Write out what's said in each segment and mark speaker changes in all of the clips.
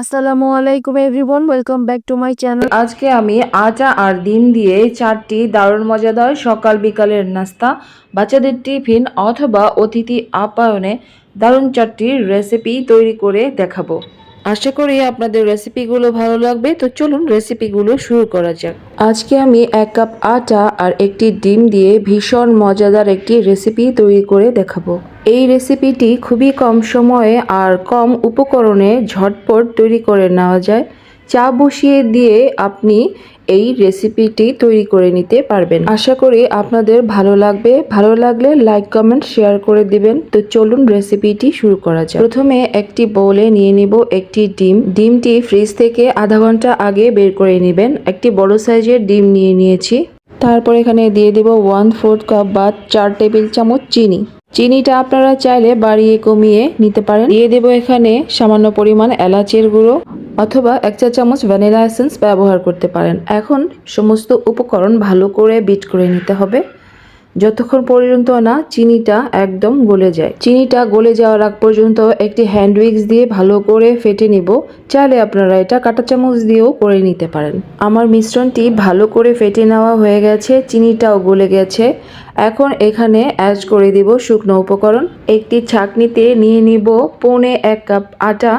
Speaker 1: আসসালামু আলাইকুম everyone, welcome back to my channel.
Speaker 2: আজকে আমি আটা আর ডিম দিয়ে চারটি দারুণ মজাদার সকাল বিকালের নাস্তা, বাচ্চাদের টিফিন অথবা অতিথি আপ্যায়নে দারুণ চারটি রেসিপি তৈরি করে দেখাবো। আশা করি আপনাদের রেসিপিগুলো ভালো লাগবে। তো চলুন রেসিপিগুলো শুরু করা যাক। আজকে আমি এক কাপ আটা আর একটি ডিম দিয়ে ভীষণ মজাদার একটি রেসিপি তৈরি করে দেখাবো। এই রেসিপিটি খুবই কম সময়ে আর কম উপকরণে ঝটপট তৈরি করে নেওয়া যায়। চা বসিয়ে দিয়ে আপনি এই রেসিপিটি তৈরি করে নিতে পারবেন। আশা করি আপনাদের ভালো লাগবে। ভালো লাগলে লাইক কমেন্ট শেয়ার করে দিবেন। তো চলুন রেসিপিটি শুরু করা যাক। প্রথমে একটি বোলে নিয়ে নিব একটি ডিম। ডিমটি ফ্রিজ থেকে আধা ঘণ্টা আগে বের করে নেবেন। একটি বড় সাইজের ডিম নিয়ে নিয়েছি। তারপর এখানে দিয়ে দেব ওয়ান ফোর্থ কাপ বা চার টেবিল চামচ চিনি। চিনিটা আপনারা চাইলে বাড়িয়ে কমিয়ে নিতে পারেন। দিয়ে দেব এখানে সামান্য পরিমাণ এলাচের গুঁড়ো অথবা এক চা চামচ ভ্যানিলা এসেন্স ব্যবহার করতে পারেন। এখন সমস্ত উপকরণ ভালো করে বিট করে নিতে হবে। যতক্ষণ পর্যন্ত না চিনিটা একদম গলে যায়। চিনিটা গলে যাওয়ার আগ পর্যন্ত একটি হ্যান্ড উইক্স দিয়ে ভালো করে ফেটে নিব। চাইলে আপনারা এটা কাঁটা চামচ দিয়েও করে নিতে পারেন। আমার মিশ্রণটি ভালো করে ফেটে নেওয়া হয়ে গেছে, চিনিটাও গলে গেছে। এখন এখানে অ্যাড করে দিব শুকনো উপকরণ। একটি ছাঁকনিতে নিয়ে নিব পৌনে এক কাপ আটা।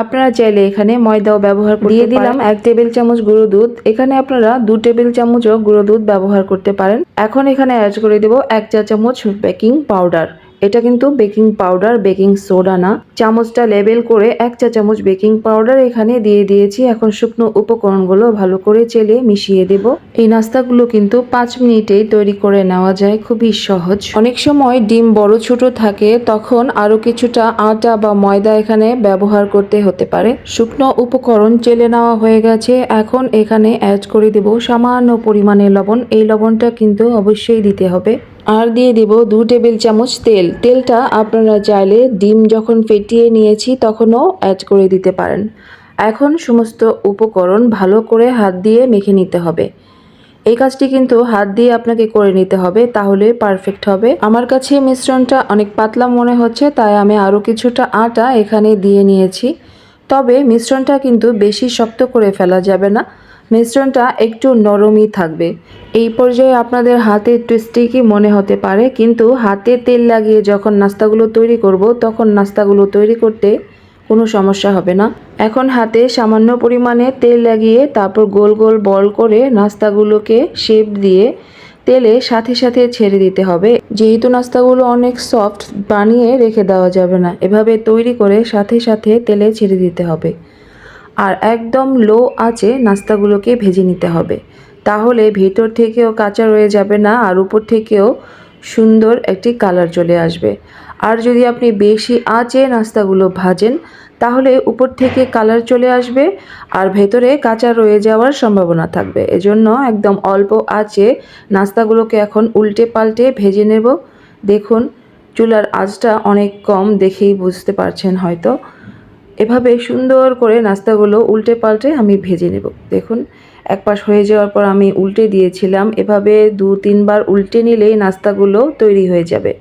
Speaker 2: আপনারা চাইলে এখানে ময়দাও ব্যবহার করিয়ে দিয়ে দিলাম এক টেবিল চামচ গুঁড়ো দুধ। এখানে আপনারা দু টেবিল চামচও গুঁড়ো দুধ ব্যবহার করতে পারেন। এখন এখানে অ্যাড করে দেব এক চা চামচ বেকিং পাউডার এটা কিন্তু বেকিং পাউডার, বেকিং সোডা না। চামচটা লেবেল করে এক চা চামচ বেকিং পাউডার এখানে দিয়ে দিয়েছি। এখন শুকনো উপকরণগুলো ভালো করে চেলে মিশিয়ে দেব। এই নাস্তাগুলো কিন্তু পাঁচ মিনিটেই তৈরি করে নেওয়া যায়, খুবই সহজ। অনেক সময় ডিম বড় ছোট থাকে, তখন আরও কিছুটা আটা বা ময়দা এখানে ব্যবহার করতে হতে পারে। শুকনো উপকরণ চেলে নেওয়া হয়ে গেছে। এখন এখানে অ্যাড করে দেব সামান্য পরিমাণে লবণ। এই লবণটা কিন্তু অবশ্যই দিতে হবে। আর দিয়ে দেব দু টেবিল চামচ তেল। তেলটা আপনারা চাইলে ডিম যখন ফেটিয়ে নিয়েছি তখনও অ্যাড করে দিতে পারেন। এখন সমস্ত উপকরণ ভালো করে হাত দিয়ে মেখে নিতে হবে। এই কাজটি কিন্তু হাত দিয়ে আপনাকে করে নিতে হবে, তাহলে পারফেক্ট হবে। আমার কাছে মিশ্রণটা অনেক পাতলা মনে হচ্ছে, তাই আমি আরও কিছুটা আটা এখানে দিয়ে নিয়েছি। তবে মিশ্রণটা কিন্তু বেশি শক্ত করে ফেলা যাবে না। মিশ্রণটা একটু নরমই থাকবে। এই পর্যায়ে আপনাদের হাতে একটু স্টিকি মনে হতে পারে, কিন্তু হাতে তেল লাগিয়ে যখন নাস্তাগুলো তৈরি করব, তখন নাস্তাগুলো তৈরি করতে কোনো সমস্যা হবে না। এখন হাতে সামান্য পরিমাণে তেল লাগিয়ে তারপর গোল গোল বল করে নাস্তাগুলোকে শেপ দিয়ে তেলে সাথে সাথে ছেড়ে দিতে হবে। যেহেতু নাস্তাগুলো অনেক সফট বানিয়ে রেখে দেওয়া যাবে না। এভাবে তৈরি করে সাথে সাথে তেলে ছেড়ে দিতে হবে। আর একদম লো আঁচে নাস্তাগুলোকে ভেজে নিতে হবে। তাহলে ভেতর থেকেও কাঁচা রয়ে যাবে না আর উপর থেকেও সুন্দর একটি কালার চলে আসবে। আর যদি আপনি বেশি আঁচে নাস্তাগুলো ভাজেন, তাহলে উপর থেকে কালার চলে আসবে আর ভেতরে কাঁচা রয়ে যাওয়ার সম্ভাবনা থাকবে। এজন্য একদম অল্প আঁচে নাস্তাগুলোকে এখন উল্টে পাল্টে ভেজে নেব। দেখুন, চুলার আঁচটা অনেক কম দেখেই বুঝতে পারছেন হয়তো। এভাবে সুন্দর করে নাস্তাগুলো উল্টে পাল্টে আমি ভেজে নেব। দেখুন, এক পাশ হয়ে যাওয়ার পর আমি উল্টে দিয়েছিলাম। এভাবে দু তিনবার উল্টে নিলেই নাস্তাগুলো তৈরি হয়ে যাবে।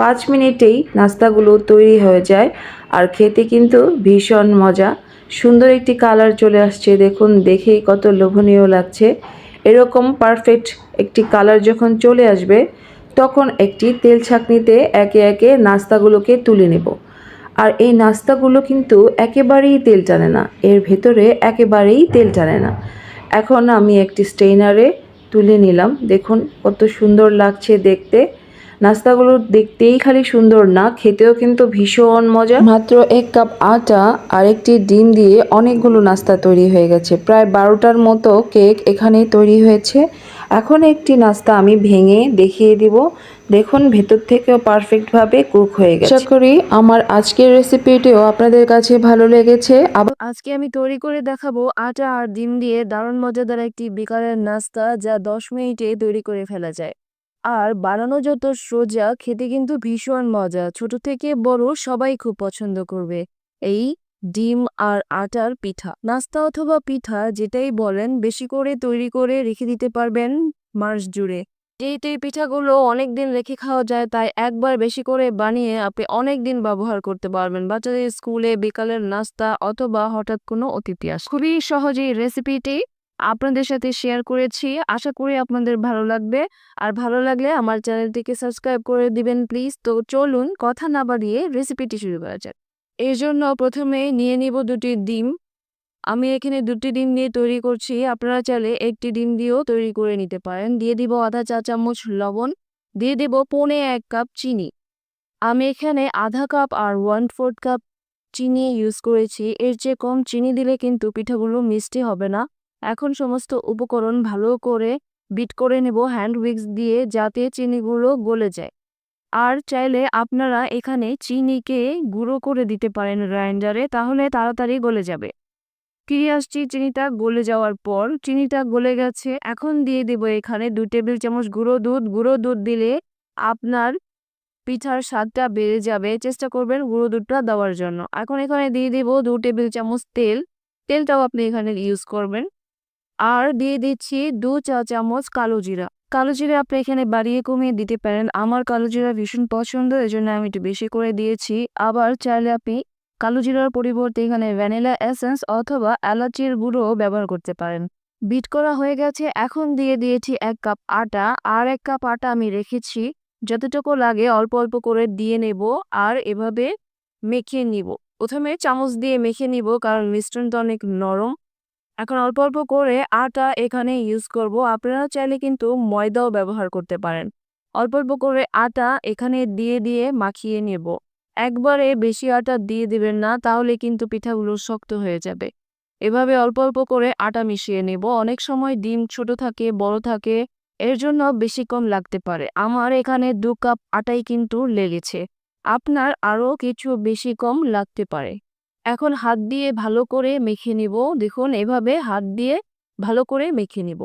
Speaker 2: পাঁচ মিনিটেই নাস্তাগুলো তৈরি হয়ে যায় আর খেতে কিন্তু ভীষণ মজা। সুন্দর একটি কালার চলে আসছে। দেখুন, দেখেই কত লোভনীয় লাগছে। এরকম পারফেক্ট একটি কালার যখন চলে আসবে, তখন একটি তেল ছাঁকনিতে একে একে নাস্তাগুলোকে তুলে নেব। আর এই নাস্তাগুলো কিন্তু একেবারেই তেল টানে না। এর ভেতরে একেবারেই তেল টানে না। এখন আমি একটি স্টেইনারে তুলে নিলাম। দেখুন কত সুন্দর লাগছে দেখতে। নাস্তাগুলো দেখতেই খালি সুন্দর না, খেতেও কিন্তু ভীষণ মজা। মাত্র এক কাপ আটা আর একটি ডিম দিয়ে অনেকগুলো নাস্তা তৈরি হয়ে গেছে। প্রায় বারোটার মতো কেক এখানেই তৈরি হয়েছে। এখন একটি নাস্তা আমি ভেঙে দেখিয়ে দিব। দেখুন, ভেতর থেকেও পারফেক্টভাবে কুক হয়ে গেছে। আশা করি আমার আজকের রেসিপিটিও আপনাদের কাছে ভালো লেগেছে। আবার
Speaker 1: আজকে আমি তৈরি করে দেখাবো আটা আর ডিম দিয়ে দারুণ মজাদার একটি বিকালের নাস্তা যা দশ মিনিটে তৈরি করে ফেলা যায়। আর বানানো যত সোজা, খেতে কিন্তু ভীষণ মজা। ছোট থেকে বড় সবাই খুব পছন্দ করবে। এই ডিম আর আটার পিঠা। নাস্তা অথবা পিঠা যেটাই বলেন, বেশি করে তৈরি করে রেখে দিতে পারবেন মাস জুড়ে। যেহেতু পিঠাগুলো অনেক দিন রেখে খাওয়া যায়, তাই একবার বেশি করে বানিয়ে আপনি অনেক দিন ব্যবহার করতে পারবেন। বাচ্চাদের স্কুলে বিকালের নাস্তা অথবা হঠাৎ কোনো অতিথি আস। খুবই সহজেই রেসিপিটি আপনাদের সাথে শেয়ার করেছি। আশা করি আপনাদের ভালো লাগবে। আর ভালো লাগলে আমার চ্যানেলটিকে সাবস্ক্রাইব করে দিবেন, প্লিজ। তো চলুন, কথা না বাড়িয়ে রেসিপিটি শুরু করা যাক। এর জন্য প্রথমে নিয়ে নিব দুটি ডিম। আমি এখানে দুটি ডিম নিয়ে তৈরি করছি। আপনারা চাইলে একটি ডিম দিয়েও তৈরি করে নিতে পারেন। দিয়ে দিব আধা চা চামচ লবণ। দিয়ে দিব পৌনে এক কাপ চিনি। আমি এখানে আধা কাপ আর ওয়ান ফোর্থ কাপ চিনি ইউজ করেছি। এর চেয়ে কম চিনি দিলে কিন্তু পিঠাগুলো মিষ্টি হবে না। এখন সমস্ত উপকরণ ভালো করে বিট করে নেব হ্যান্ড উইক্স দিয়ে যাতে চিনিগুলো গলে যায়। আর চাইলে আপনারা এখানে চিনিকে গুঁড়ো করে দিতে পারেন গ্রাইন্ডারে, তাহলে তাড়াতাড়ি গলে যাবে। ফিরে আসছি চিনিটা গলে যাওয়ার পর, চিনিটা গলে গেছে, এখন দিয়ে দেব এখানে দু টেবিল চামচ গুঁড়ো দুধ। গুঁড়ো দুধ দিলে আপনার পিঠার স্বাদটা বেড়ে যাবে, চেষ্টা করবেন গুঁড়ো দুধটা দেওয়ার জন্য। এখন এখানে দিয়ে দেব দু টেবিল চামচ তেল। তেলটাও আপনি এখানে ইউজ করবেন। আর দিয়ে দিচ্ছি দু চা চামচ কালো জিরা। কালো জিরা আপনি এখানে বাড়িয়ে কমিয়ে দিতে পারেন। আমার কালো জিরা ভীষণ পছন্দ, এজন্য আমি একটু বেশি করে দিয়েছি। আবার চাইলে আপনি কালো জিরার পরিবর্তে এখানে ভ্যানিলা এসেন্স অথবা এলাচির গুঁড়ো ব্যবহার করতে পারেন। বিট করা হয়ে গেছে, এখন দিয়ে দিয়েছি এক কাপ আটা। আর এক কাপ আটা আমি রেখেছি, যতটুকু লাগে অল্প অল্প করে দিয়ে নেব আর এভাবে মেখে নিব। প্রথমে চামচ দিয়ে মেখে নিব, কারণ মিশ্রণটা অনেক নরম। এখন অল্প অল্প করে আটা এখানে ইউজ করব। আপনারা চাইলে কিন্তু ময়দাও ব্যবহার করতে পারেন। অল্প অল্প করে আটা এখানে দিয়ে দিয়ে মাখিয়ে নেব। একবারে বেশি আটা দিয়ে দিবেন না, তাহলে কিন্তু পিঠাগুলো শক্ত হয়ে যাবে। এভাবে অল্প অল্প করে আটা মিশিয়ে নেব। অনেক সময় ডিম ছোট থাকে, বড় থাকে, এর জন্য বেশি কম লাগতে পারে। আমার এখানে দু কাপ আটাই কিন্তু লেগেছে। আপনার আরও কিছু বেশি কম লাগতে পারে। এখন হাত দিয়ে ভালো করে মেখে নিব। দেখুন, এভাবে হাত দিয়ে ভালো করে মেখে নিব।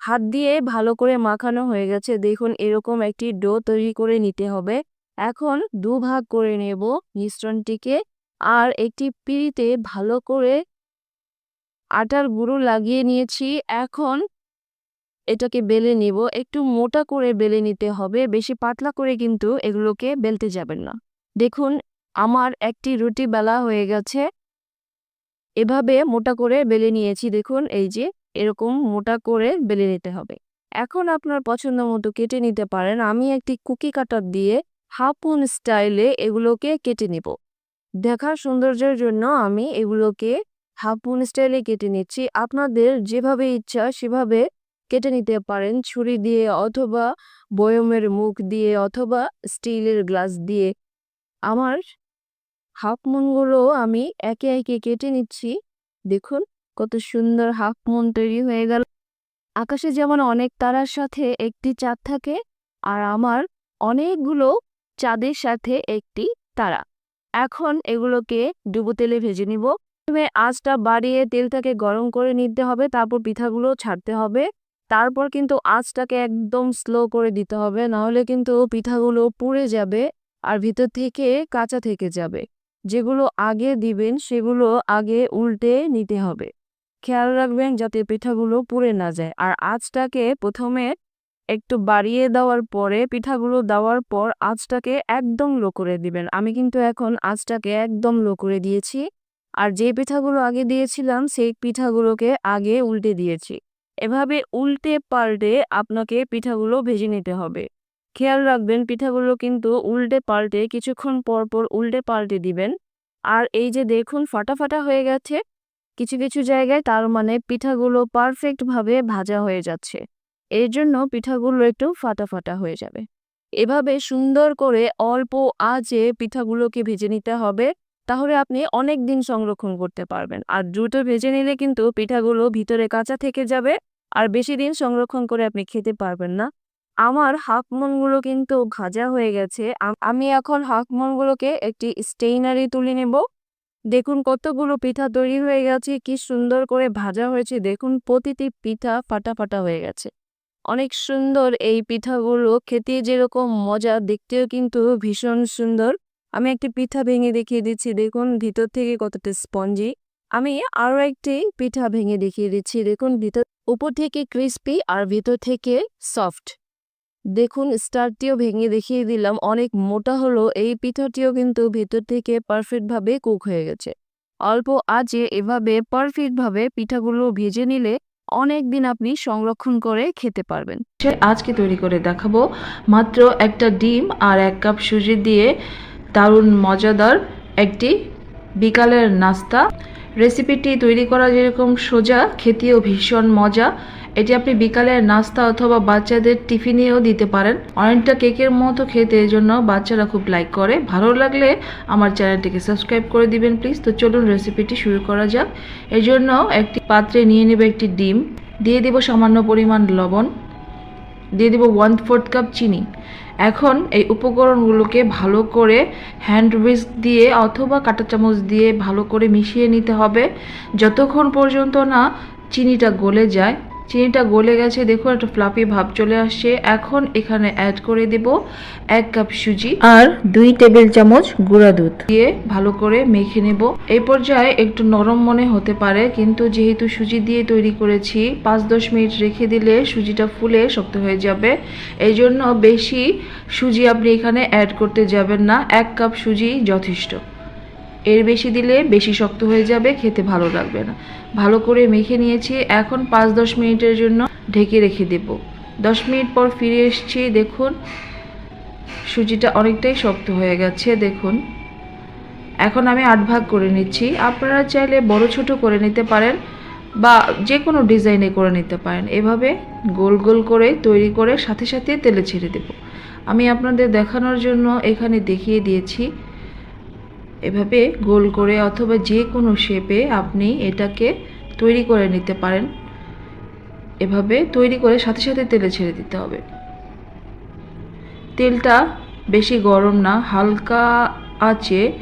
Speaker 1: হাত দিয়ে ভালো করে মাখানো হয়ে গেছে। দেখুন, এরকম একটি ডো তৈরি করে নিতে হবে। এখন দু ভাগ করে নেব মিশ্রণটিকে। আর একটি পিঁড়িতে ভালো করে আটার গুঁড়ো লাগিয়ে নিয়েছি। এখন এটাকে বেলে নিব। একটু মোটা করে বেলে নিতে হবে। বেশি পাতলা করে কিন্তু এগুলোকে বেলতে যাবেন না। দেখুন আমার একটি রুটি বেলা হয়ে গেছে। এভাবে মোটা করে বেলে নিয়েছি। দেখুন, এই যে, এরকম মোটা করে বেলে নিতে হবে। এখন আপনার পছন্দ মতো কেটে নিতে পারেন। আমি একটি কুকি কাটার দিয়ে হাফুন স্টাইলে এগুলোকে কেটে নিব। দেখার সৌন্দর্যের জন্য আমি এগুলোকে হাফুন স্টাইলে কেটে নিচ্ছি। আপনাদের যেভাবে ইচ্ছা সেভাবে কেটে নিতে পারেন। ছুরি দিয়ে অথবা বয়মের মুখ দিয়ে অথবা স্টিলের গ্লাস দিয়ে। আমার হাফ মুনগুলো আমি একে একে কেটে নিচ্ছি। দেখুন, কত সুন্দর হাফ মুন তৈরি হয়ে গেল। আকাশে যেমন অনেক তারার সাথে একটি চাঁদ থাকে, আর আমার অনেকগুলো চাঁদের সাথে একটি তারা। এখন এগুলোকে ডুবো তেলে ভেজে নিব। প্রথমে আঁচটা বাড়িয়ে তেলটাকে গরম করে নিতে হবে, তারপর পিঠাগুলো ছাড়তে হবে। তারপর কিন্তু আঁচটাকে একদম স্লো করে দিতে হবে, নাহলে কিন্তু পিঠাগুলো পুড়ে যাবে আর ভিতর থেকে কাঁচা থেকে যাবে। যেগুলো আগে দিবেন, সেগুলো আগে উল্টে নিতে হবে। খেয়াল রাখবেন যাতে পিঠাগুলো পুড়ে না যায়। আর আঁচটাকে প্রথমে একটু বাড়িয়ে দেওয়ার পরে, পিঠাগুলো দেওয়ার পর আঁচটাকে একদম লো করে দিবেন। আমি কিন্তু এখন আঁচটাকে একদম লো করে দিয়েছি। আর যে পিঠাগুলো আগে দিয়েছিলাম, সেই পিঠাগুলোকে আগে উল্টে দিয়েছি। এভাবে উল্টে পাল্টে আপনাকে পিঠাগুলো ভেজে নিতে হবে। খেয়াল রাখবেন, পিঠাগুলো কিন্তু উল্টে পাল্টে কিছুক্ষণ পর পর উল্টে পাল্টে দিবেন। আর এই যে দেখুন, ফাটা ফাটা হয়ে গেছে। কিছু কিছু জায়গায় তার মানে পিঠাগুলো পারফেক্টভাবে ভাজা হয়ে যাচ্ছে। এর জন্য পিঠাগুলো একটু ফাটা ফাটা হয়ে যাবে। এভাবে সুন্দর করে অল্প আঁচে পিঠাগুলোকে ভেজে নিতে হবে। তাহলে আপনি অনেক দিন সংরক্ষণ করতে পারবেন। আর দ্রুত ভেজে নিলে কিন্তু পিঠাগুলো ভিতরে কাঁচা থেকে যাবে। আর বেশি দিন সংরক্ষণ করে আপনি খেতে পারবেন না। আমার হাফমনগুলো কিন্তু ভাজা হয়ে গেছে। আমি এখন হাফমনগুলোকে একটি স্টেইনারে তুলে নেব। দেখুন কতগুলো পিঠা তৈরি হয়ে গেছে, কি সুন্দর করে ভাজা হয়েছে। দেখুন প্রতিটি পিঠা ফাটা ফাটা হয়ে গেছে। অনেক সুন্দর এই পিঠাগুলো, খেতে যেরকম মজা, দেখতেও কিন্তু ভীষণ সুন্দর। আমি একটি পিঠা ভেঙে দেখিয়ে দিচ্ছি। দেখুন ভিতর থেকে কতটা স্পঞ্জি। আমি আরও একটি পিঠা ভেঙে দেখিয়ে দিচ্ছি। দেখুন ভিতর, উপর থেকে ক্রিস্পি আর ভিতর থেকে সফট। দেখুন, স্টারটিও ভেঙে দেখিয়ে দিলাম, অনেক মোটা হলো, এই পিঠাটিও কিন্তু ভেতর থেকে পারফেক্টভাবে কুক হয়ে গেছে। অল্প আঁচে এভাবে পারফেক্টভাবে পিঠাগুলো ভেজে নিলে অনেক দিন আপনি সংরক্ষণ করে খেতে পারবেন।
Speaker 2: আজকে তৈরি করে দেখাবো, মাত্র একটা ডিম আর এক কাপ সুজি দিয়ে দারুণ মজাদার একটি বিকালের নাস্তা। রেসিপিটি তৈরি করা যেরকম সোজা, খেতেও ভীষণ মজা। এটি আপনি বিকালের নাস্তা অথবা বাচ্চাদের টিফিনেও দিতে পারেন। অনেকটা কেকের মতো খেতে এই জন্য বাচ্চারা খুব লাইক করে। ভালো লাগলে আমার চ্যানেলটিকে সাবস্ক্রাইব করে দিবেন প্লিজ তো চলুন রেসিপিটি শুরু করা যাক। এই জন্য একটি পাত্রে নিয়ে নেবে একটি ডিম। দিয়ে দিব সামান্য পরিমাণ লবণ। দিয়ে দিব ওয়ান ফোর্থ কাপ চিনি। এখন এই উপকরণগুলোকে ভালো করে হ্যান্ড উইস্ক দিয়ে অথবা কাঁটা চামচ দিয়ে ভালো করে মিশিয়ে নিতে হবে। যতক্ষণ পর্যন্ত না চিনিটা গলে যায় চিনিটা গলে গেছে দেখুন একটা ফ্লাপি ভাব চলে আসছে। এখন এখানে অ্যাড করে দেব এক কাপ সুজি আর দুই টেবিল চামচ গুঁড়া দুধ। দিয়ে ভালো করে মেখে নেব। এই পর্যায়ে একটু নরম মনে হতে পারে কিন্তু যেহেতু সুজি দিয়ে তৈরি করেছি পাঁচ দশ মিনিট রেখে দিলে সুজিটা ফুলে শক্ত হয়ে যাবে। এই জন্য বেশি সুজি আপনি এখানে অ্যাড করতে যাবেন না এক কাপ সুজি যথেষ্ট। এর বেশি দিলে বেশি শক্ত হয়ে যাবে খেতে ভালো লাগবে না। ভালো করে মেখে নিয়েছি। এখন পাঁচ দশ মিনিটের জন্য ঢেকে রেখে দেব। দশ মিনিট পর ফিরে এসেছি, দেখুন, সুজিটা অনেকটাই শক্ত হয়ে গেছে, দেখুন। এখন আমি আট ভাগ করে নিচ্ছি। আপনারা চাইলে বড় ছোট করে নিতে পারেন বা যে কোনো ডিজাইনে করে নিতে পারেন। এভাবে গোল গোল করে তৈরি করে সাথে সাথে তেলে ছেড়ে দেব। আমি আপনাদের দেখানোর জন্য এখানে দেখিয়ে দিয়েছি এভাবে গোল করে অথবা যে কোনো শেপে আপনি এটাকে তৈরি করে নিতে পারেন। এভাবে তৈরি করে সাথে সাথে তেলে ছেড়ে দিতে হবে। তেলটা বেশি গরম না, হালকা আছে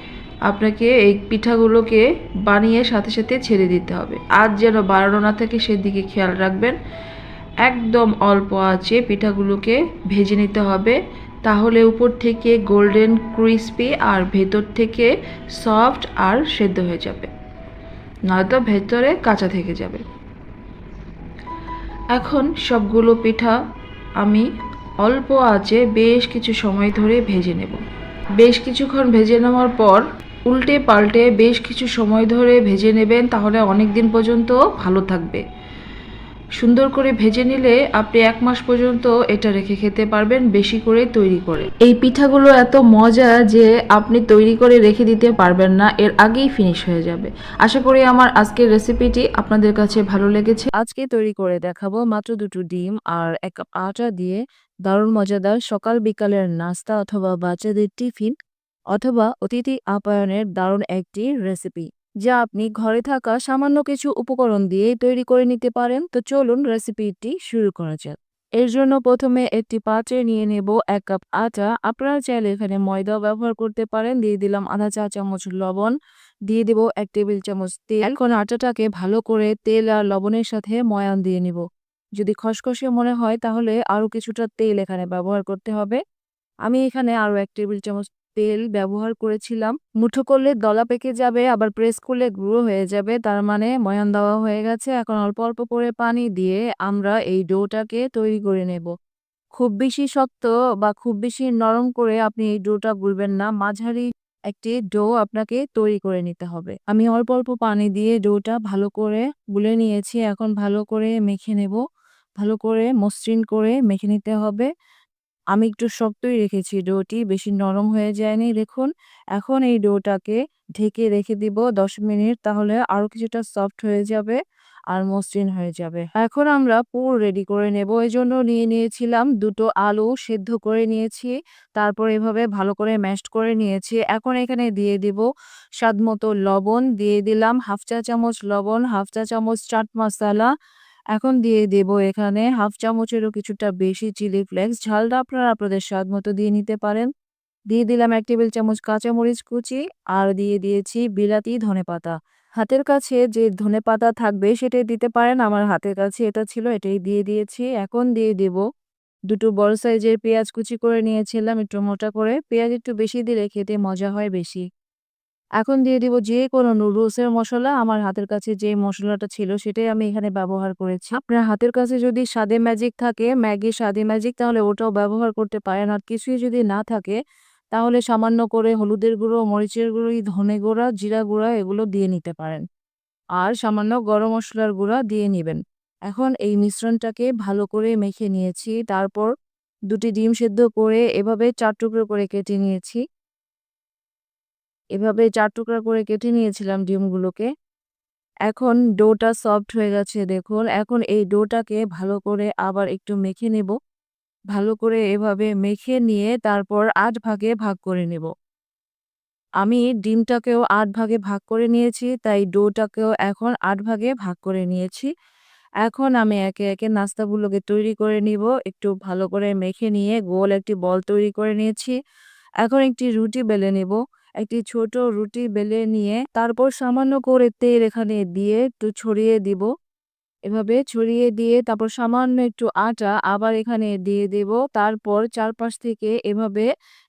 Speaker 2: আপনাকে এই পিঠাগুলোকে বানিয়ে সাথে সাথে ছেড়ে দিতে হবে। আর যেন বাড়ানো না থাকে, সেদিকে খেয়াল রাখবেন। একদম অল্প আছে পিঠাগুলোকে ভেজে নিতে হবে। তাহলে উপর থেকে গোল্ডেন ক্রিস্পি আর ভেতর থেকে সফট আর সেদ্ধ হয়ে যাবে। নয়তো ভেতরে কাঁচা থেকে যাবে। এখন সবগুলো পিঠা আমি অল্প আঁচে বেশ কিছু সময় ধরে ভেজে নেব। বেশ কিছুক্ষণ ভেজে নেওয়ার পর উল্টে পাল্টে বেশ কিছু সময় ধরে ভেজে নেবেন, তাহলে অনেক দিন পর্যন্ত ভালো থাকবে। সুন্দর করে ভেজে নিলে আপনি এক মাস পর্যন্ত এটা রেখে খেতে পারবেন, বেশি করে তৈরি করে। এই পিঠাগুলো এত মজা যে আপনি তৈরি করে রেখে দিতে পারবেন না, এর আগেই ফিনিশ হয়ে যাবে। আশা করি আমার আজকের রেসিপিটি আপনাদের কাছে ভালো লেগেছে।
Speaker 1: আজকে তৈরি করে দেখাবো মাত্র দুটো ডিম আর এক কাপ আটা দিয়ে দারুণ মজাদার সকাল বিকালের নাস্তা অথবা বাচ্চাদের টিফিন অথবা অতিথি আপ্যায়নের দারুণ একটি রেসিপি যা আপনি ঘরে থাকা সামান্য কিছু উপকরণ দিয়ে তৈরি করে নিতে পারেন। তো চলুন রেসিপিটি শুরু করা যাক। এর জন্য প্রথমে একটি পাত্রে নিয়ে নেব এক কাপ আটা। আপনারা চাইলে এখানে ময়দা ব্যবহার করতে পারেন। দিয়ে দিলাম আধা চা চামচ লবণ। দিয়ে দেব এক টেবিল চামচ তেল। এখন আটাটাকে ভালো করে তেল আর লবণের সাথে ময়ান দিয়ে নিব। যদি খসখসে মনে হয় তাহলে আরও কিছুটা তেল এখানে ব্যবহার করতে হবে। আমি এখানে আরও এক টেবিল চামচ তেল ব্যবহার করেছিলাম। মুঠো করলে দলা পেকে যাবে, আবার প্রেস করলে গুঁড়ো হয়ে যাবে। তার মানে ময়ান দেওয়া হয়ে গেছে। এখন অল্প অল্প করে পানি দিয়ে আমরা এই ডোটাকে তৈরি করে নেব। খুব বেশি শক্ত বা খুব বেশি নরম করে আপনি এই ডোটা গুলবেন না। মাঝারি একটি ডো আপনাকে তৈরি করে নিতে হবে। আমি অল্প অল্প পানি দিয়ে ডোটা ভালো করে গুলে নিয়েছি। এখন ভালো করে মেখে নেব। ভালো করে মসৃণ করে মেখে নিতে হবে। আমি একটু শক্তই রেখেছি, ডোটি বেশি নরম হয়ে যায়নি। দেখুন, এখন এই ডোটাকে ঢেকে রেখে দিব দশ মিনিট, তাহলে আরও কিছুটা সফট হয়ে যাবে আর মসৃণ হয়ে যাবে। এখন আমরা পুর রেডি করে নেব। এই জন্য নিয়ে নিয়েছিলাম দুটো আলু সেদ্ধ করে নিয়েছি, তারপর এভাবে ভালো করে ম্যাশড করে নিয়েছি। এখন এখানে দিয়ে দিব স্বাদ মতো লবণ, দিয়ে দিলাম হাফ চা চামচ লবণ, হাফ চা চামচ চাট মশলা এখন দিয়ে দেব এখানে হাফ চামচেরও কিছুটা বেশি চিলি ফ্লেক্স। ঝালটা আপনারা আপনাদের স্বাদ মতো দিয়ে নিতে পারেন। দিয়ে দিলাম এক টেবিল চামচ কাঁচামরিচ কুচি আর দিয়ে দিয়েছি বিলাতি ধনেপাতা হাতের কাছে যে ধনেপাতা থাকবে সেটাই দিতে পারেন। আমার হাতের কাছে এটা ছিল, এটাই দিয়ে দিয়েছি। এখন দিয়ে দেব দুটো বড় সাইজের পেঁয়াজ কুচি করে নিয়েছিলাম একটু মোটা করে। পেঁয়াজ একটু বেশি দিলে খেতে মজা হয় বেশি। এখন দিয়ে দিব যে কোনো নুডলসের মশলা আমার হাতের কাছে যে মশলাটা ছিল সেটাই আমি এখানে ব্যবহার করেছি। আপনার হাতের কাছে যদি স্বাদে ম্যাজিক থাকে, ম্যাগি স্বাদে ম্যাজিক তাহলে ওটাও ব্যবহার করতে পারেন। আর কিছুই যদি না থাকে তাহলে সামান্য করে হলুদের গুঁড়ো, মরিচের গুঁড়ি, ধনে গুঁড়া, জিরা গুঁড়া এগুলো দিয়ে নিতে পারেন। আর সামান্য গরম মশলার গুঁড়া দিয়ে নিবেন। এখন এই মিশ্রণটাকে ভালো করে মেখে নিয়েছি। তারপর দুটি ডিম সেদ্ধ করে এভাবে চার টুকরো করে কেটে নিয়েছি। এভাবে চার টুকরা করে কেটে নিয়েছিলাম ডিমগুলোকে। এখন ডোটা সফট হয়ে গেছে দেখুন। এখন এই ডোটাকে ভালো করে আবার একটু মেখে নেব। ভালো করে এভাবে মেখে নিয়ে তারপর আট ভাগে ভাগ করে নেব। আমি ডিমটাকেও আট ভাগে ভাগ করে নিয়েছি তাই ডোটাকেও এখন আট ভাগে ভাগ করে নিয়েছি। এখন আমি একে, একে নাস্তাগুলোকে তৈরি করে নিব। একটু ভালো করে মেখে নিয়ে গোল একটি বল তৈরি করে নিয়েছি। এখন একটি রুটি বেলে নেব। একটি ছোট রুটি বেলে নিয়ে তারপর সামান্য করে তেল এখানে দিয়ে একটু ছড়িয়ে দিব। এভাবে ছড়িয়ে দিয়ে তারপর সামান্য একটু আটা আবার এখানে দিয়ে দেব। তারপর চারপাশ থেকে এভাবে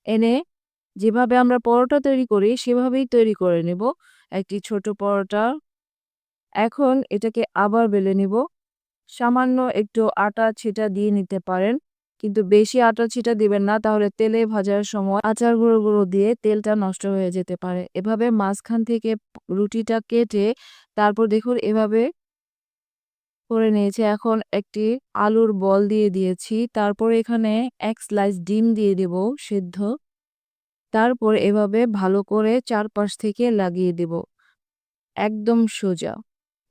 Speaker 1: এনে যেভাবে আমরা পরোটা তৈরি করি সেভাবেই তৈরি করে নেব। একটি ছোট পরোটা। এখন এটাকে আবার বেলে নিব। সামান্য একটু আটা ছিটা দিয়ে নিতে পারেন। কিন্তু বেশি আটা ছিটা দিবেন না তাহলে তেলে ভাজার সময় আচার গুঁড়ো, গুঁড়ো দিয়ে তেলটা নষ্ট হয়ে যেতে পারে। এভাবে মাঝখান থেকে রুটিটা কেটে তারপর দেখুন এভাবে করে নিয়েছি। এখন একটি আলুর বল দিয়ে দিয়েছি। তারপর এখানে ১ স্লাইস ডিম দিয়ে দেব সেদ্ধ। তারপর এভাবে ভালো করে চারপাশ থেকে লাগিয়ে দেব। একদম সোজা।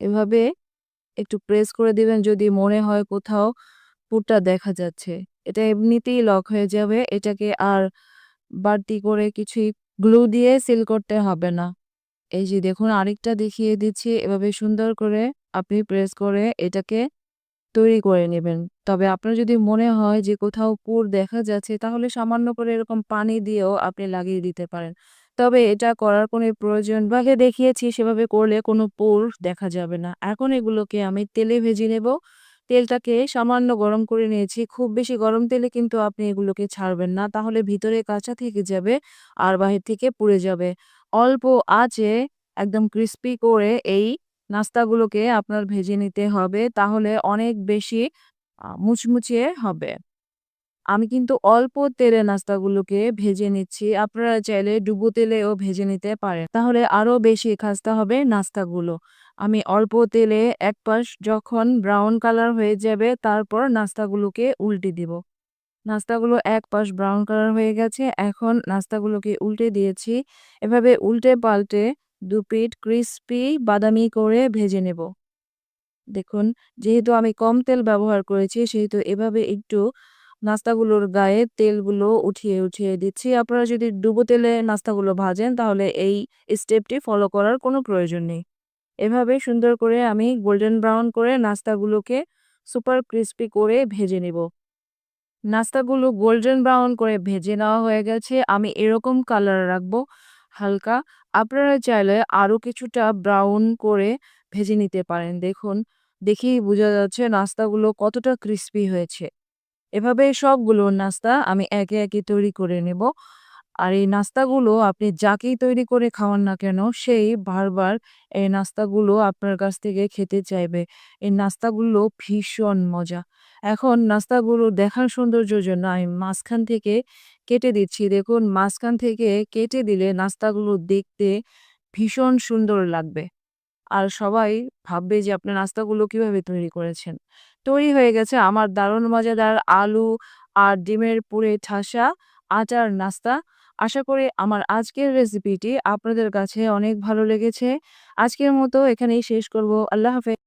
Speaker 1: এভাবে একটু প্রেস করে দিবেন যদি মনে হয় কোথাও পুরটা দেখা যাচ্ছে। এটা এমনিতেই লক হয়ে যাবে। এটাকে আর বাড়তি করে কিছুই গ্লু দিয়ে সিল করতে হবে না। এই যে দেখুন, আরেকটা দেখিয়ে দিচ্ছি। এভাবে সুন্দর করে আপনি প্রেস করে এটাকে তৈরি করে নেবেন। তবে আপনার যদি মনে হয় যে কোথাও পুর দেখা যাচ্ছে, তাহলে সামান্য করে এরকম পানি দিয়েও আপনি লাগিয়ে দিতে পারেন। তবে এটা করার কোনো প্রয়োজন আগে দেখিয়েছি সেভাবে করলে কোনো পুর দেখা যাবে না। এখন এগুলোকে আমি তেলে ভেজে নেব। তেলটাকে সামান্য গরম করে নিয়েছি। খুব বেশি গরম তেলে কিন্তু আপনি এগুলোকে ছাড়বেন না। তাহলে ভিতরে কাঁচা থেকে যাবে আর বাহির থেকে পুড়ে যাবে। অল্প আঁচে একদম ক্রিস্পি করে এই নাস্তাগুলোকে আপনার ভেজে নিতে হবে। তাহলে অনেক বেশি, আ মুচমুচে হবে। আমি কিন্তু অল্প তেলে নাস্তাগুলোকে ভেজে নিচ্ছি। আপনারা চাইলে ডুবো তেলেও ভেজে নিতে পারেন। তাহলে আরও বেশি খাস্তা হবে নাস্তাগুলো। আমি অল্প তেলে এক পাশ যখন ব্রাউন কালার হয়ে যাবে তারপর নাস্তাগুলোকে উল্টে দিব। নাস্তাগুলো এক পাশ ব্রাউন কালার হয়ে গেছে। এখন নাস্তাগুলোকে উল্টে দিয়েছি। এভাবে উল্টে পাল্টে দুপিঠ ক্রিসপি বাদামি করে ভেজে নেব। দেখুন যেহেতু আমি কম তেল ব্যবহার করেছি সেহেতু এভাবে একটু নাস্তাগুলোর গায়ে তেলগুলো উঠিয়ে, উঠিয়ে দিচ্ছি। আপনারা যদি ডুবো তেলে নাস্তাগুলো ভাজেন তাহলে এই স্টেপটি ফলো করার কোনো প্রয়োজন নেই। এভাবে সুন্দর করে আমি গোল্ডেন ব্রাউন করে নাস্তাগুলোকে সুপার ক্রিসপি করে ভেজে নেব। নাস্তাগুলো গোল্ডেন ব্রাউন করে ভেজে নেওয়া হয়ে গেছে। আমি এরকম কালার রাখব হালকা। আপনারা চাইলে আরও কিছুটা ব্রাউন করে ভেজে নিতে পারেন। দেখুন দেখেই বোঝা যাচ্ছে নাস্তাগুলো কতটা ক্রিসপি হয়েছে। এভাবে সবগুলো নাস্তা আমি একে, একে তৈরি করে নেব। আর এই নাস্তাগুলো আপনি যাকেই তৈরি করে খাওয়ান না কেন, সেই বারবার এই নাস্তাগুলো আপনার কাছ থেকে খেতে চাইবে। এই নাস্তাগুলো ভীষণ মজা। এখন নাস্তাগুলো দেখার সৌন্দর্যের জন্য আমি মাঝখান থেকে কেটে দিচ্ছি। দেখুন, মাঝখান থেকে কেটে দিলে নাস্তাগুলো দেখতে ভীষণ সুন্দর লাগবে। আর সবাই ভাববে যে আপনি নাস্তাগুলো কীভাবে তৈরি করেছেন। তৈরি হয়ে গেছে আমার দারুণ মজাদার আলু আর ডিমের পুরে ঠাসা আটার নাস্তা। আশা করি আমার আজকের রেসিপিটি আপনাদের কাছে অনেক ভালো লেগেছে। আজকের মতো এখানেই শেষ করব। আল্লাহ হাফেজ।